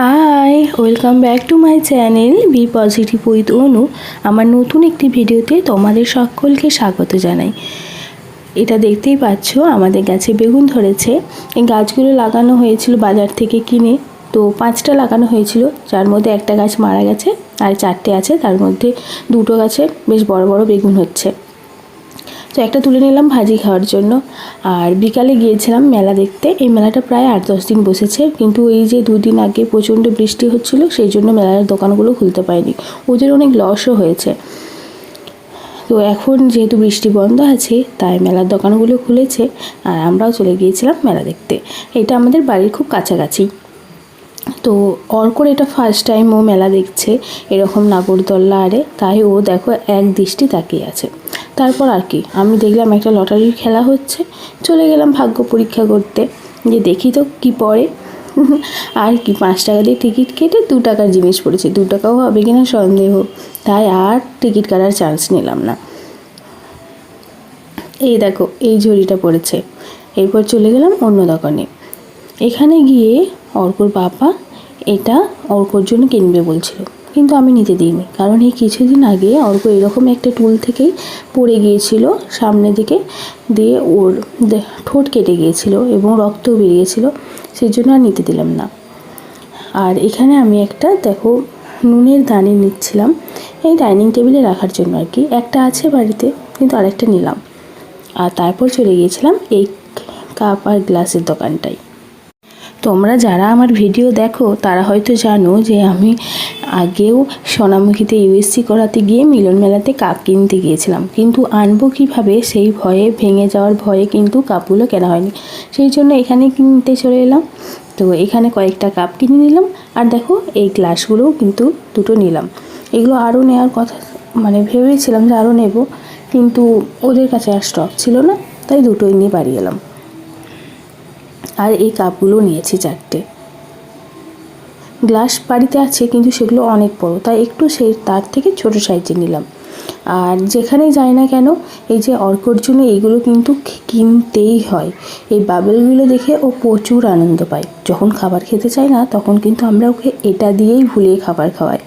Hi, welcome back to my channel B positive with Anu. আমার নতুন একটি ভিডিওতে তোমাদের সকলকে স্বাগত জানাই। এটা দেখতেই পাচ্ছ, আমাদের গাছে বেগুন ধরেছে। এই গাছগুলো লাগানো হয়েছিল বাজার থেকে কিনে। তো পাঁচটা লাগানো হয়েছিল, যার মধ্যে একটা গাছ মারা গেছে আর চারটে আছে। তার মধ্যে দুটো গাছে বেশ বড় বড় বেগুন হচ্ছে। তো একটা তুলে নিলাম ভাজি খাওয়ার জন্য। আর বিকালে গিয়েছিলাম মেলা দেখতে। এই মেলাটা প্রায় আট দশ দিন বসেছে। কিন্তু এই যে দুদিন আগে প্রচণ্ড বৃষ্টি হচ্ছিল, সেই জন্য মেলার দোকানগুলো খুলতে পারেনি। ওদের অনেক লসও হয়েছে। তো এখন যেহেতু বৃষ্টি বন্ধ আছে, তাই মেলার দোকানগুলো খুলেছে আর আমরাও চলে গিয়েছিলাম মেলা দেখতে। এটা আমাদের বাড়ির খুব কাছাকাছি। তো অর্কর এটা ফার্স্ট টাইম ও মেলা দেখছে, এরকম নাগরদোল্লা আরে। তাই ও দেখো, এক দৃষ্টি তাকিয়ে আছে। তারপর আর কি, আমি দেখলাম একটা লটারির খেলা হচ্ছে, চলে গেলাম ভাগ্য পরীক্ষা করতে যে দেখি তো কি পড়ে। আর কি, পাঁচ টাকা দিয়ে টিকিট কেটে দু টাকার জিনিস পড়েছে, দু টাকাও হবে কিনা সন্দেহ, তাই আর টিকিট কাটার চান্স নিলাম না। এই দেখো, এই ঝুড়িটা পড়েছে, এরপর চলে গেলাম অন্য দোকানে। এখানে গিয়ে অর্কর বাবা এটা অর্কর জন্য কিনবে বলছিল। কিন্তু আমি নিতে দিইনি। কারণ এই কিছুদিন আগে অর্ক এরকম একটা টুল থেকেই পড়ে গিয়েছিল সামনের দিকে, দিয়ে ওর ঠোঁট কেটে গিয়েছিল এবং রক্তও বেরিয়েছিল সেই জন্য আর নিতে দিলাম না। আর এখানে আমি একটা, দেখো, নুনের দানি নিচ্ছিলাম, এই ডাইনিং টেবিলে রাখার জন্য আর কি। একটা আছে বাড়িতে, কিন্তু আরেকটা নিলাম। আর তারপর চলে গিয়েছিলাম এই কাপ আর গ্লাসের দোকানটায়। তোমরা যারা আমার ভিডিও দেখো, তারা হয়তো জানো যে আমি আগেও সোনামুখীতে ইউএসসি করাতে গিয়ে মিলন মেলাতে কাপ কিনতে গিয়েছিলাম। কিন্তু আনব কীভাবে সেই ভয়ে ভেঙে যাওয়ার ভয়ে কিন্তু কাপগুলো কেনা হয়নি। সেই জন্য এখানে কিনতে চলে এলাম। তো এখানে কয়েকটা কাপ কিনে নিলাম। আর দেখো, এই গ্লাসগুলোও কিন্তু দুটো নিলাম। এগুলো আরও নেওয়ার কথা মানে ভেবেছিলাম যে আরও নেব। কিন্তু ওদের কাছে আর স্টক ছিল না, তাই দুটোই নিয়ে বাড়ি এলাম। আর এই কাপগুলো নিয়েছি চারটে। গ্লাস বাড়িতে আছে কিন্তু সেগুলো অনেক বড়, তাই একটু সেই তার থেকে ছোট সাইজে নিলাম। আর যেখানেই যাই না কেন, এই যে অর্কর জন্য এইগুলো কিন্তু কিনতেই হয়। এই বাবেলগুলো দেখে ও প্রচুর আনন্দ পায়। যখন খাবার খেতে চায় না, তখন কিন্তু আমরা ওকে এটা দিয়েই ভুলিয়ে খাবার খাওয়াই।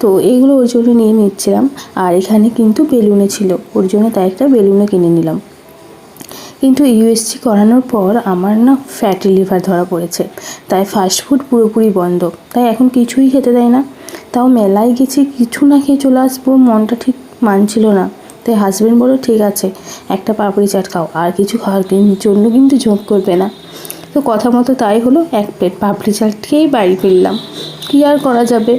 তো এইগুলো ওর জন্য নিয়ে নিচ্ছিলাম, আর এখানে কিন্তু বেলুনে ছিল। ওর জন্য তাই একটা বেলুনও কিনে নিলাম। কিন্তু ইউএসজি করানোর পর আমার না ফ্যাটি লিভার ধরা পড়েছে। তাই ফাস্ট ফুড পুরোপুরি বন্ধ। তাই এখন কিছুই খেতে দেয় না। তাও মেলায় গেছি, কিছু না খেয়ে চলে আসব, মনটা ঠিক মানছিল না। তাই হাজব্যান্ড বলো ঠিক আছে, একটা পাপড়ি চাট খাও, আর কিছু খাওয়ার জন্য কিন্তু ঝোঁক করবে না? তো কথা মতো তাই হলো, এক প্লেট পাপড়ি চাট খেয়েই বাড়ি ফিরলাম। কী আর করা যাবে?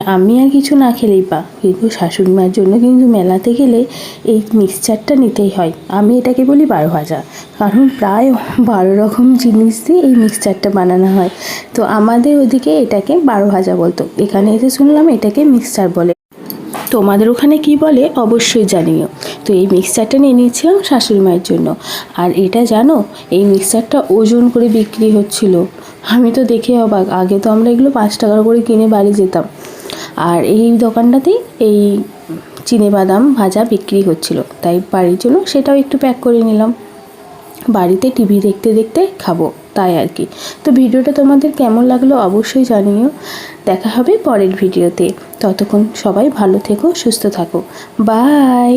আমি আর কিছু না খেলেই পা কিন্তু শাশুড়ি মার জন্য কিন্তু মেলাতে গেলে এই মিক্সচারটা নিতেই হয়। আমি এটাকে বলি বারো ভাজা কারণ প্রায় বারো রকম জিনিস দিয়ে এই মিক্সচারটা বানানো হয়। তো আমাদের ওদিকে এটাকে বারো ভাজা বলতো। এখানে এসে শুনলাম এটাকে মিক্সচার বলে। তোমাদের ওখানে কি বলে অবশ্যই জানিও। তো এই মিক্সচারটা নিয়ে নিয়েছিলাম শাশুড়ি মায়ের জন্য। আর এটা জানো, এই মিক্সচারটা ওজন করে বিক্রি হচ্ছিল। আমি তো দেখে অবাক। আগে তো আমরা এগুলো পাঁচ টাকা করে কিনে বাড়ি যেতাম। আর এই দোকানটাতেই এই বাদাম ভাজা বিক্রি হচ্ছিল। তাই বাড়ির জন্য সেটাও একটু প্যাক করে নিলাম। বাড়িতে টিভি দেখতে দেখতে খাব, তাই আর কি। তো ভিডিওটা তোমাদের কেমন লাগল অবশ্যই জানিও। দেখা হবে পরের ভিডিওতে। ততক্ষণ সবাই ভালো থেকো, সুস্থ থাকো। বাই